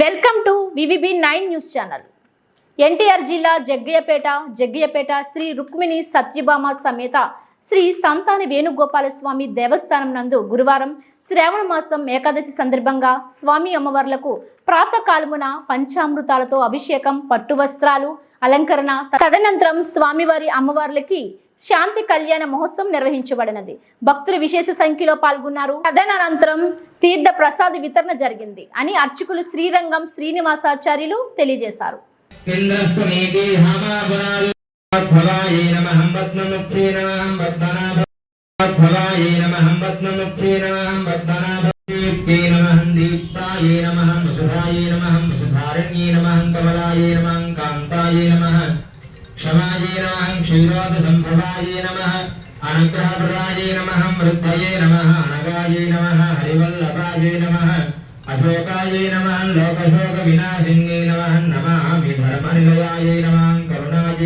Welcome to VVB nine news channel. NTR జిల్లా జగ్గయ్యపేట జగ్గయ్యపేట శ్రీ రుక్మిణి సత్యభామ సమేత శ్రీ సంతాన వేణుగోపాల స్వామి దేవస్థానం నందు గురువారం శ్రావణ మాసం ఏకాదశి సందర్భంగా స్వామి అమ్మవార్లకు ప్రాతకాలమున పంచామృతాలతో అభిషేకం పట్టు వస్త్రాలు అలంకరణ తదనంతరం స్వామివారి అమ్మవార్లకి శాంతి కళ్యాణ మహోత్సవం నిర్వహించబడినది. భక్తులు విశేష సంఖ్యలో పాల్గొన్నారు. తదనంతరం తీర్థ ప్రసాద వితరణ జరిగింది అని అర్చకులు శ్రీరంగం శ్రీనివాసాచార్యులు తెలియజేశారు. దీప్తాయ నమః వసుధాయ నమః వసుధారణ్యే నమః కమలాయ నమః కాంతాయ నమః క్షమాయ నమః. క్షీరోద సంభవాయ నమః. అనుగ్రహప్రదాయ నమ. మృత్తయే నమ. అనగాయ నమ హరివల్లభాయ నమ. అశోకాయ నమ. లోకశోక వినాశిన్యే నమ. నమామి ధర్మనిలయాయ నమః.